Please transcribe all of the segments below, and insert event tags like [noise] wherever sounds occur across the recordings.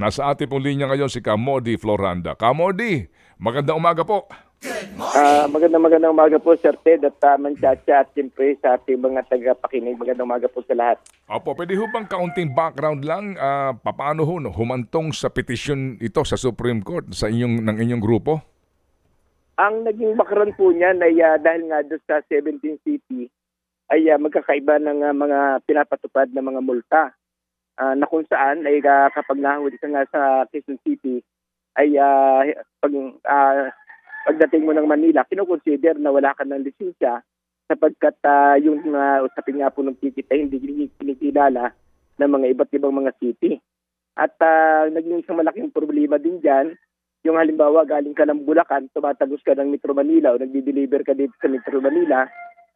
Nasa ating pong linya ngayon si Kamodi Floranda. Kamodi, magandang umaga po. Ah, magandang magandang umaga po Sir Ted at uh, Manchacha at siyempre sa ating mga tagapakinig. Magandang umaga po sa lahat. Opo, pwede ho bang kaunting background lang? ah, paano ho no, humantong sa petisyon ito sa Supreme Court sa inyong, ng inyong grupo? Ang naging background po niyan ay ah, dahil nga doon sa 17 city ay ah, magkakaiba ng ah, mga pinapatupad na mga multa. Ah, na kung saan ay ah, kapag nahuli ka nga sa Quezon City ay ah, pag ah, pagdating mo ng Manila, kinoconsider na wala ka ng lisensya sapagkat ah, yung uh, usapin nga po ng ticket ay hindi kinikilala ng mga iba't ibang mga city. At ah, naging isang malaking problema din dyan, yung halimbawa galing ka ng Bulacan, tumatagos ka ng Metro Manila o nagdi-deliver ka dito sa Metro Manila,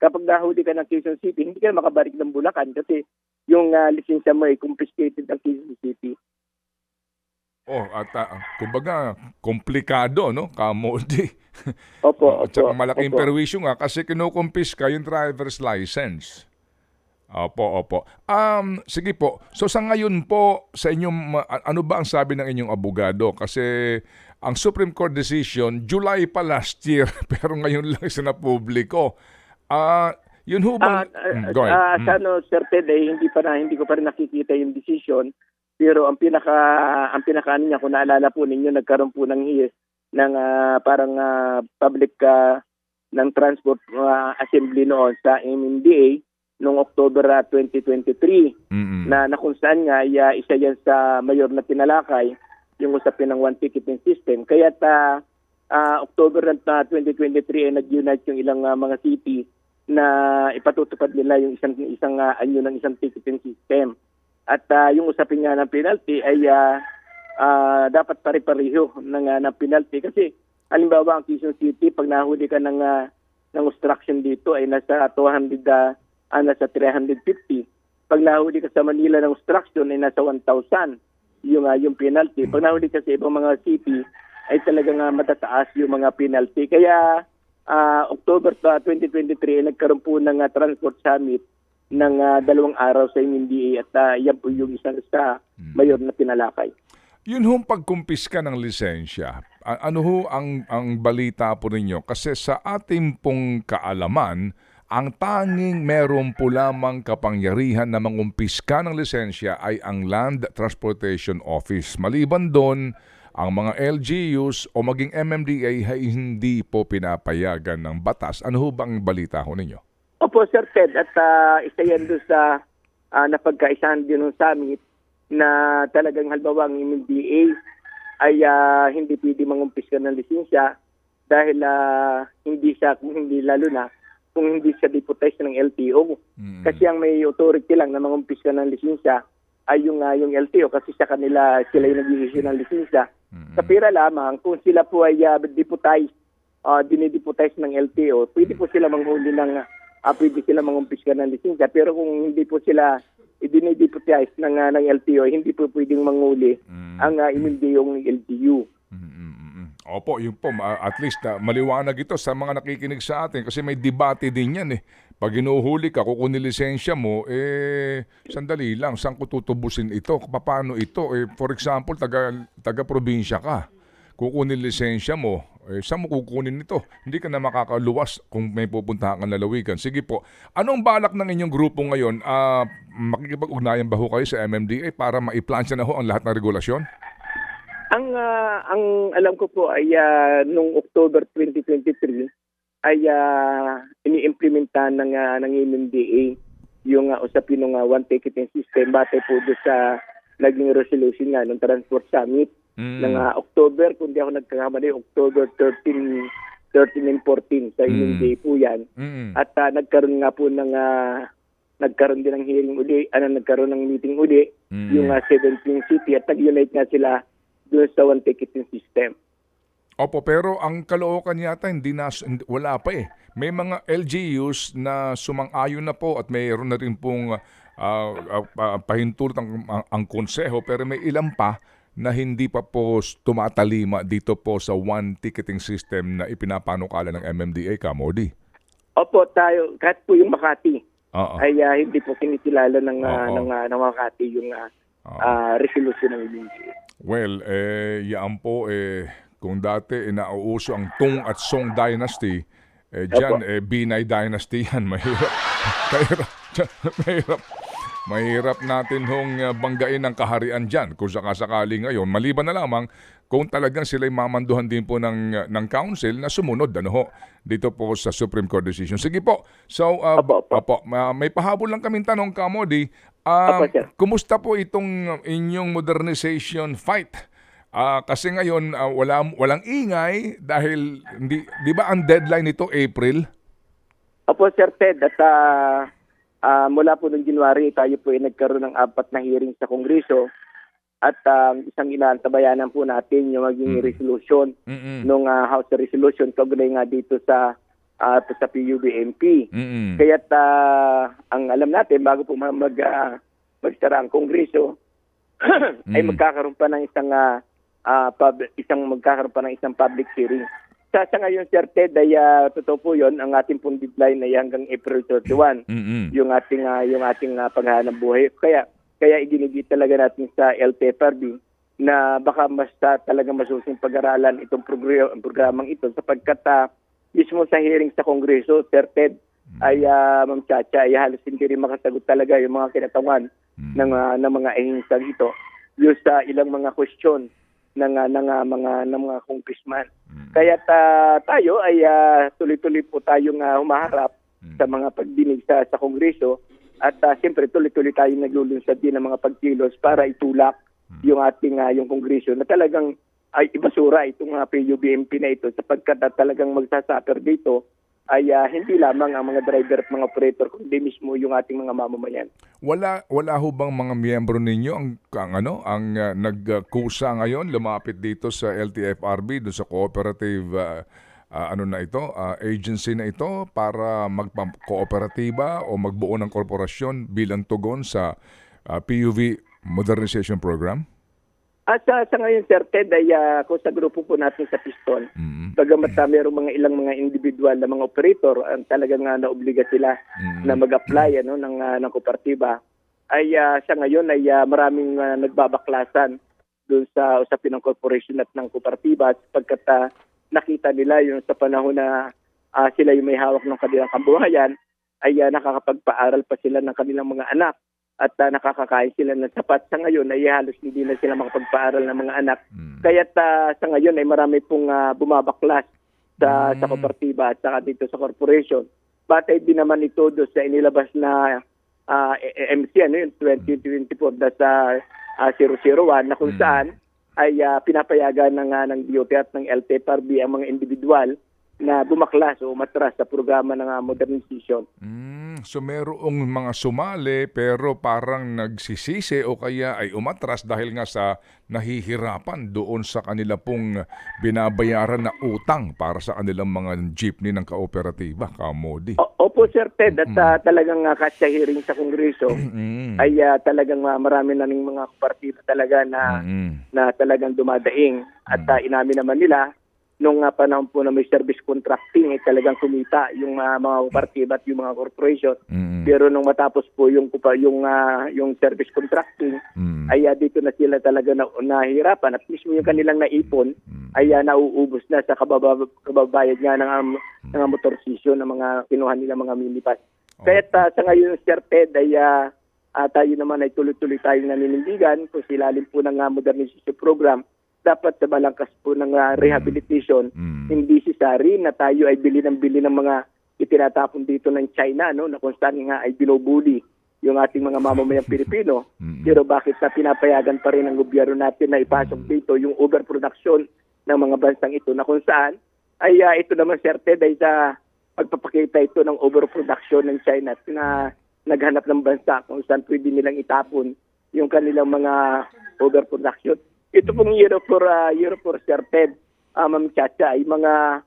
kapag nahuli ka ng Quezon City, hindi ka makabalik ng Bulacan kasi yung ah, lisensya mo ay confiscated ng Quezon City. Oh, at ah, kumbaga, komplikado, no? Kamodi. Opo, [laughs] opo, malaking opo. perwisyo nga kasi kinukumpiska yung driver's license. Opo, opo. Um, sige po. So sa ngayon po, sa inyong, ano ba ang sabi ng inyong abogado? Kasi ang Supreme Court decision, July pa last year, [laughs] pero ngayon lang siya na publiko. Ah, yun ho bang... ah, Mm, go ahead. ah, Mm. sa ano, Sir Ted, eh, hindi pa na hindi ko pa rin nakikita yung decision. Pero ang pinaka ang pinaka ano niya kung naalala po ninyo nagkaroon po ng hiyes ng ah, parang ah, public ah, ng transport ah, assembly noon sa MMDA noong October ah, 2023 Mm-mm. na, na kung saan nga ay, ah, isa yan sa mayor na tinalakay yung usapin ng one ticketing system. Kaya ta ah, October ah, 2023 ay nag-unite yung ilang ah, mga city na ipatutupad nila yung isang isang ah, anyo ng isang ticketing system. At ah, yung usapin nga ng penalty ay ah, ah, dapat pare-pareho ng, ah, ng penalty kasi halimbawa ang Quezon City pag nahuli ka ng ah, ng obstruction dito ay nasa 200 ah, ah, nasa 350. Pag nahuli ka sa Manila ng obstruction ay nasa 1,000 yung ah, yung penalty. Pag nahuli ka sa ibang mga city ay talagang ah, matataas yung mga penalty. Kaya ah, October ah, 2023 ay nagkaroon po ng ah, transport summit ng ah, dalawang araw sa MMDA at ah, yan po yung isang sa mayor na pinalakay. Yun hong pagkumpiska ng lisensya, ano ho ang, ang balita po ninyo? Kasi sa ating pong kaalaman, ang tanging meron po lamang kapangyarihan na mangumpiska ng lisensya ay ang Land Transportation Office. Maliban doon, ang mga LGUs o maging MMDA ay hindi po pinapayagan ng batas. Ano ho bang balita ho ninyo? Opo, Sir Ted. At ah, isa yan doon sa uh, napagkaisahan din ng summit na talagang halimbawa ang MMDA ay ah, hindi pwede mangumpiska ng lisensya dahil ah, hindi siya, kung hindi lalo na, kung hindi siya deputized ng LTO. Mm. Kasi ang may authority lang na mangumpiska ng lisensya ay yung, ah, yung LTO kasi sa kanila sila yung nag-issue ng lisensya. Sa pira lamang, kung sila po ay uh, deputized, uh, dinideputize ng LTO, pwede po sila manghuli ng, uh, pwede sila mangumpiska ng lisensya. Pero kung hindi po sila dinideputize ng, uh, ng LTO, hindi po pwedeng manghuli ang uh, imindi yung LGU. Mm-mm-mm. Opo, yun po. At least ah, maliwanag ito sa mga nakikinig sa atin kasi may debate din yan eh. Pag inuhuli ka, kukunin lisensya mo, eh, sandali lang, saan ko tutubusin ito? Paano ito? Eh, for example, taga, taga-probinsya ka. Kukunin lisensya mo, eh, saan mo kukunin ito? Hindi ka na makakaluwas kung may pupuntahan kang lalawigan. Sige po, anong balak ng inyong grupo ngayon? Ah, makikipag-ugnayan ba ho kayo sa MMDA para maiplansya na ho ang lahat ng regulasyon? Ang ah, ang alam ko po ay ah, nung October 2023 ay uh, iniimplementa ng ah, ng MMDA yung uh, usapin ng ah, one ticketing system batay po doon sa naging resolution nga ng Transport Summit Mm. ng ah, October kung di ako nagkakamali October 13 13 and 14 sa MMDA po yan Mm-mm. at ah, nagkaroon nga po ng ah, nagkaroon din ng hearing uli ano nagkaroon ng meeting uli Mm. yung uh, 17 city at nag-unite nga sila doon sa one ticketing system. Opo, pero ang Caloocan yata hindi na wala pa eh. May mga LGUs na sumang-ayon na po at mayroon na rin pong ah, ah, ah, pahintulot ang, ang, ang konseho pero may ilan pa na hindi pa po tumatalima dito po sa one ticketing system na ipinapanukala ng MMDA, Kamodi. Opo, tayo, kahit po yung Makati, Oo. ay ah, hindi po kinikilala ng, Oo. ng, ah, ng Makati yung Oo. ah, resolution ng BMJ. Well, eh, yan po, eh, kung dati inauuso ang Tung at Song Dynasty, eh, dyan, eh, Binay Dynasty yan. [laughs] Mahirap. mahirap. mahirap. Mahirap natin hong uh, banggain ang kaharian dyan kung sakasakali ngayon. Maliban na lamang kung talagang sila'y mamanduhan din po ng, uh, ng council na sumunod ano ho, dito po sa Supreme Court decision. Sige po. So, uh, Opo, opo. opo, ma- may pahabol lang kaming tanong, Kamodi. Um, Opo, sir. kumusta po itong inyong modernization fight? Ah, kasi ngayon ah, wala walang ingay dahil hindi 'di ba ang deadline nito April? Opo, Sir Ted, at ah, ah, mula po noong January, tayo po ay nagkaroon ng apat na hearing sa Kongreso at ah, isang inaantabayanan po natin yung maging resolution Mm. ng House Resolution kaugnay nga dito sa ah, sa PUBMP. Mm. Kaya ang alam natin bago po ma- mag ah, magsara ang Kongreso [clears throat] ay Mm. magkakaroon pa ng isang ah, ah, pub- isang magkakaroon pa ng isang public hearing. Sa, sa ngayon Sir Ted ay ah, totoo po 'yon ang ating pong deadline ay hanggang April 31 Mm. yung ating ah, yung ating uh, paghahanap buhay. Kaya kaya iginigit talaga natin sa LTFRB na baka mas ah, talaga masusing pag-aralan itong progr- programang ito sapagkat ah, mismo sa hearing sa Kongreso, Sir Ted, ay uh, Ma'am Chacha, ay halos hindi rin makasagot talaga yung mga kinatawan ng, ah, ng mga ehinsang ito. Yung sa ilang mga question ng, ah, ng mga, ng mga congressman. Kaya tayo ay ah, tuloy-tuloy po tayong ah, humaharap sa mga pagdinig sa, sa Kongreso. At uh, siyempre tuloy-tuloy tayo naglulunsad din ng mga pagkilos para itulak yung ating ah, yung Kongreso na talagang ay ibasura itong uh, PUBMP na ito sapagkat ah, talagang magsasuffer dito ay ah, hindi lamang ang mga driver at mga operator kundi mismo yung ating mga mamamayan. Wala wala ho bang mga miyembro ninyo ang, ang ano ang uh, nagkusa ngayon lumapit dito sa LTFRB do sa cooperative ah, ah, ano na ito ah, agency na ito para magpa-kooperatiba o magbuo ng korporasyon bilang tugon sa ah, PUV modernization program? At sa, sa ngayon, Sir Ted, ay ah, kung sa grupo po natin sa Piston, Mm. bagamat uh, mayroong mga ilang mga individual na mga operator ang talagang uh, naobliga sila Mm. na mag-apply ano ng ah, ng kooperatiba ay ah, sa ngayon ay ah, maraming ah, nagbabaklasan doon sa usapin ng corporation at ng kooperatiba sapagkat ah, nakita nila yung sa panahon na ah, sila yung may hawak ng kanilang kabuhayan ay ah, nakakapagpaaral pa sila ng kanilang mga anak at ah, nakakakain sila ng sapat. Sa ngayon ay halos hindi na sila makapagpaaral ng mga anak. Mm. Kaya sa ngayon ay marami pong ah, bumabaklas sa Mm. sa kooperatiba at saka dito sa corporation. Batay din naman ito do sa inilabas na ah, E- E- MC ano yun 2024 na sa ah, 001 na kung Mm. saan ay ah, pinapayagan ng ah, ng DOT at ng LTFRB ang mga individual na bumaklas o matras sa programa ng ah, modernization. Mm, so merong mga sumali pero parang nagsisisi o kaya ay umatras dahil nga sa nahihirapan doon sa kanila pong binabayaran na utang para sa kanilang mga jeepney ng kooperatiba, kamodi. O- Opo Sir Ted at ah, talagang uh, sa hearing sa Kongreso Mm. ay ah, talagang ah, marami na ning mga kooperatiba talaga na Mm. na talagang dumadaing at ah, inamin naman nila nung ah, panahon po na may service contracting ay talagang kumita yung ah, mga kooperatiba at yung mga corporation Mm. pero nung matapos po yung yung ah, yung service contracting Mm. ay ah, dito na sila talaga na, nahihirapan at mismo yung kanilang naipon ay ah, nauubos na sa kababa, kababayad nga ng um, ng motorsisyo ng mga kinuha nila mga minibus. Kaya ah, sa ngayon Sir Ted ay ah, ah, tayo naman ay tuloy-tuloy tayong naninindigan kung silalim po ng ah, modernization program dapat sa balangkas po ng ah, rehabilitation Mm. hindi si Sari na tayo ay bili ng bili ng mga itinatapon dito ng China no na kung saan nga ay binubuli yung ating mga mamamayang [laughs] Pilipino Mm. pero bakit na pinapayagan pa rin ng gobyerno natin na ipasok dito yung overproduction ng mga bansang ito na kung saan ay ah, ito naman serte dahil sa pagpapakita ito ng overproduction ng China na naghanap ng bansa kung saan pwede nilang itapon yung kanilang mga overproduction. Ito pong Euro for, uh, Euro for certed, uh, Ma'am Chacha, ay mga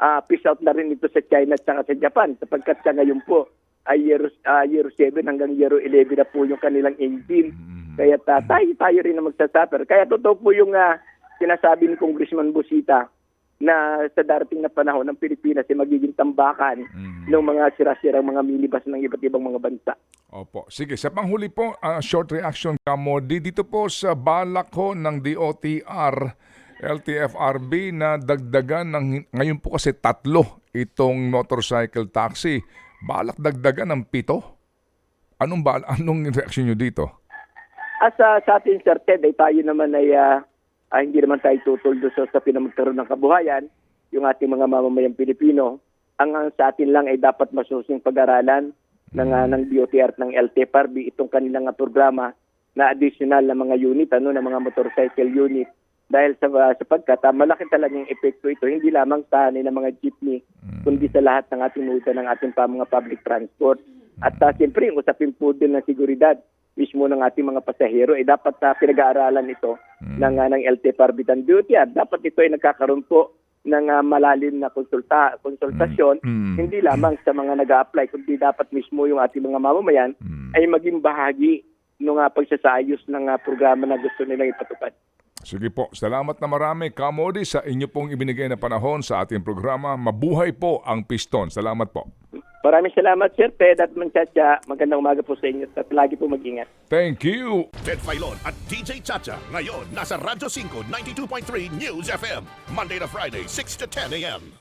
ah, peace out na rin ito sa China at sa Japan sapagkat sa ngayon po ay Euro, ah, Euro 7 hanggang Euro 11 na po yung kanilang engine. Kaya ta- tayo, tayo rin na magsasuffer. Kaya totoo po yung ah, sinasabi ni Congressman Busita na sa darating na panahon ng Pilipinas ay magiging tambakan ng mga sira-sirang mga minibus ng iba't ibang mga bansa. Opo. Sige, sa panghuli po, ah, short reaction kamo. Di dito po sa balak ho ng DOTR, LTFRB na dagdagan ng, ngayon po kasi tatlo itong motorcycle taxi. Balak dagdagan ng pito? Anong, bal anong reaction nyo dito? As ah, sa atin, Sir Ted, ay tayo naman ay ah, ah, hindi naman tayo tutuldo sa, sa pinamagkaroon ng kabuhayan, yung ating mga mamamayang Pilipino. Ang, ang sa atin lang ay dapat masusing pag-aralan ng, ah, ng DOTR ng LTFRB itong kanilang ah, programa na additional na mga unit, ano, na mga motorcycle unit. Dahil sa ah, sapagkat ah, malaki talagang epekto ito, hindi lamang sa ng mga jeepney, kundi sa lahat ng ating muda ng ating pa mga public transport. At uh, siyempre, yung usapin po din ng seguridad mismo ng ating mga pasahero, eh dapat uh, pinag-aaralan ito ng, uh, ng LTFRB and duty at dapat ito ay nagkakaroon po ng uh, malalim na konsulta, konsultasyon, Mm. hindi lamang sa mga nag apply kundi dapat mismo yung ating mga mamamayan ay maging bahagi ng uh, pagsasayos ng uh, programa na gusto nilang ipatupad. Sige po, salamat na marami, Kamodi, sa inyo pong ibinigay na panahon sa ating programa. Mabuhay po ang piston. Salamat po. Maraming salamat, Sir Ted at Manchacha. Magandang umaga po sa inyo at lagi po mag-ingat. Thank you. Ted Filon at DJ Chacha. Ngayon, nasa Radyo 5, 92.3 News FM. Monday to Friday, 6 to 10 a.m.